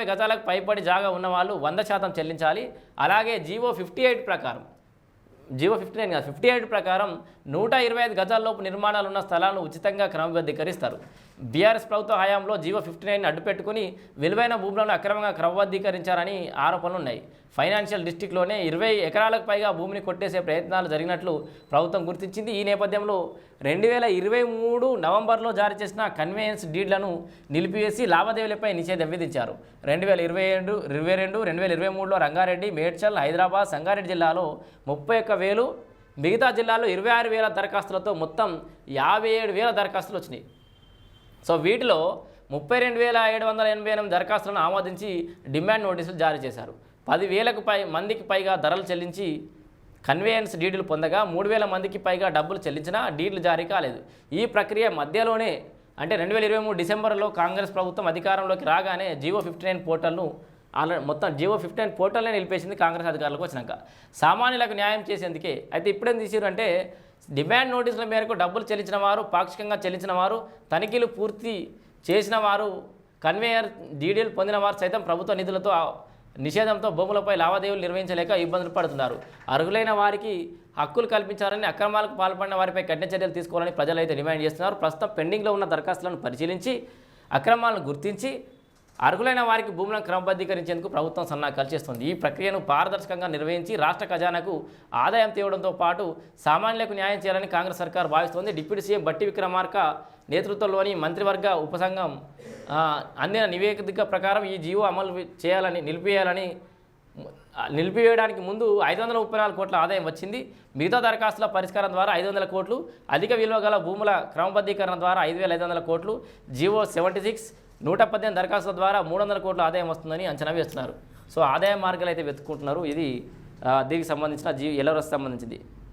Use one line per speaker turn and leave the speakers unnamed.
యాభై గజాలకు పైపడి జాగా ఉన్న వాళ్ళు వంద శాతం చెల్లించాలి. అలాగే జీవో ఫిఫ్టీ ఎయిట్ ప్రకారం జీవో ఫిఫ్టీ నైన్ కాదు ఫిఫ్టీ ఎయిట్ ప్రకారం నూట ఇరవై ఐదు గజాల్లోపు నిర్మాణాలు ఉన్న స్థలాలను ఉచితంగా క్రమబద్ధీకరిస్తారు. బీఆర్ఎస్ ప్రభుత్వ హయాంలో జీవో ఫిఫ్టీ నైన్ అడ్డుపెట్టుకుని విలువైన భూములను అక్రమంగా క్రమబద్ధీకరించారని ఆరోపణలు ఉన్నాయి ఫైనాన్షియల్ డిస్టిక్లోనే ఇరవై ఎకరాలకు పైగా భూమిని కొట్టేసే ప్రయత్నాలు జరిగినట్లు ప్రభుత్వం గుర్తించింది. ఈ నేపథ్యంలో రెండు వేల ఇరవై మూడు నవంబర్లో జారీ చేసిన కన్వేయన్స్ డీడ్లను నిలిపివేసి లావాదేవీలపై నిషేధం విధించారు. రెండు వేల ఇరవై రెండు ఇరవై రెండు రెండు వేల ఇరవై మూడులో రంగారెడ్డి మేడ్చల్ హైదరాబాద్ సంగారెడ్డి జిల్లాలో ముప్పై ఒక్క వేలు మిగతా జిల్లాలో ఇరవై ఆరు వేల దరఖాస్తులతో మొత్తం యాభై ఏడు వేల దరఖాస్తులు వచ్చినాయి. సో వీటిలో ముప్పై రెండు వేల ఏడు వందల ఎనభై ఎనిమిది దరఖాస్తులను ఆమోదించి డిమాండ్ నోటీసులు జారీ చేశారు. పదివేలకు పై మందికి పైగా ధరలు చెల్లించి కన్వేయన్స్ డీడీలు పొందగా మూడు వేల మందికి పైగా డబ్బులు చెల్లించినా డీడీలు జారీ కాలేదు. ఈ ప్రక్రియ మధ్యలోనే అంటే రెండు వేల ఇరవై మూడు డిసెంబర్లో కాంగ్రెస్ ప్రభుత్వం అధికారంలోకి రాగానే జియో ఫిఫ్టీ నైన్ పోర్టల్ను ఆల్రెడీ మొత్తం జియో ఫిఫ్టీ నైన్ పోర్టల్నే నిలిపేసింది కాంగ్రెస్ అధికారులకు వచ్చినాక. సామాన్యులకు న్యాయం చేసేందుకే. అయితే ఇప్పుడేం తీసారు అంటే డిమాండ్ నోటీసుల మేరకు డబ్బులు చెల్లించిన వారు పాక్షికంగా చెల్లించిన వారు తనిఖీలు పూర్తి చేసిన వారు కన్వేయర్ డీడీలు పొందిన వారు సైతం ప్రభుత్వ నిధులతో నిషేధంతో భూములపై లావాదేవీలు నిర్వహించలేక ఇబ్బందులు పడుతున్నారు. అర్హులైన వారికి హక్కులు కల్పించాలని అక్రమాలకు పాల్పడిన వారిపై కఠిన చర్యలు తీసుకోవాలని ప్రజలైతే డిమాండ్ చేస్తున్నారు. ప్రస్తుతం పెండింగ్లో ఉన్న దరఖాస్తులను పరిశీలించి అక్రమాలను గుర్తించి అర్హులైన వారికి భూములను క్రమబద్ధీకరించేందుకు ప్రభుత్వం సన్నాహాలు చేస్తుంది. ఈ ప్రక్రియను పారదర్శకంగా నిర్వహించి రాష్ట్ర ఖజానాకు ఆదాయం తేవడంతో పాటు సామాన్యులకు న్యాయం చేయాలని కాంగ్రెస్ సర్కార్ భావిస్తోంది. డిప్యూటీ సీఎం బట్టి విక్రమార్క నేతృత్వంలోని మంత్రివర్గ ఉపసంఘం అందిన నివేదిక ప్రకారం ఈ జీవో అమలు చేయాలని నిలిపివేయాలని నిలిపివేయడానికి ముందు ఐదు వందల ముప్పై నాలుగు కోట్ల ఆదాయం వచ్చింది. మిగతా దరఖాస్తుల పరిష్కారం ద్వారా ఐదు వందల కోట్లు అధిక విలువ గల భూముల క్రమబద్ధీకరణ ద్వారా ఐదు వేల ఐదు వందల కోట్లు జీవో సెవెంటీ సిక్స్ నూట పద్దెనిమిది దరఖాస్తుల ద్వారా మూడు వందల కోట్ల ఆదాయం వస్తుందని అంచనా వేస్తున్నారు. సో ఆదాయ మార్గాలు అయితే వెతుక్కుంటున్నారు. ఇది దీనికి సంబంధించిన జీ ఎలవరస్ సంబంధించింది.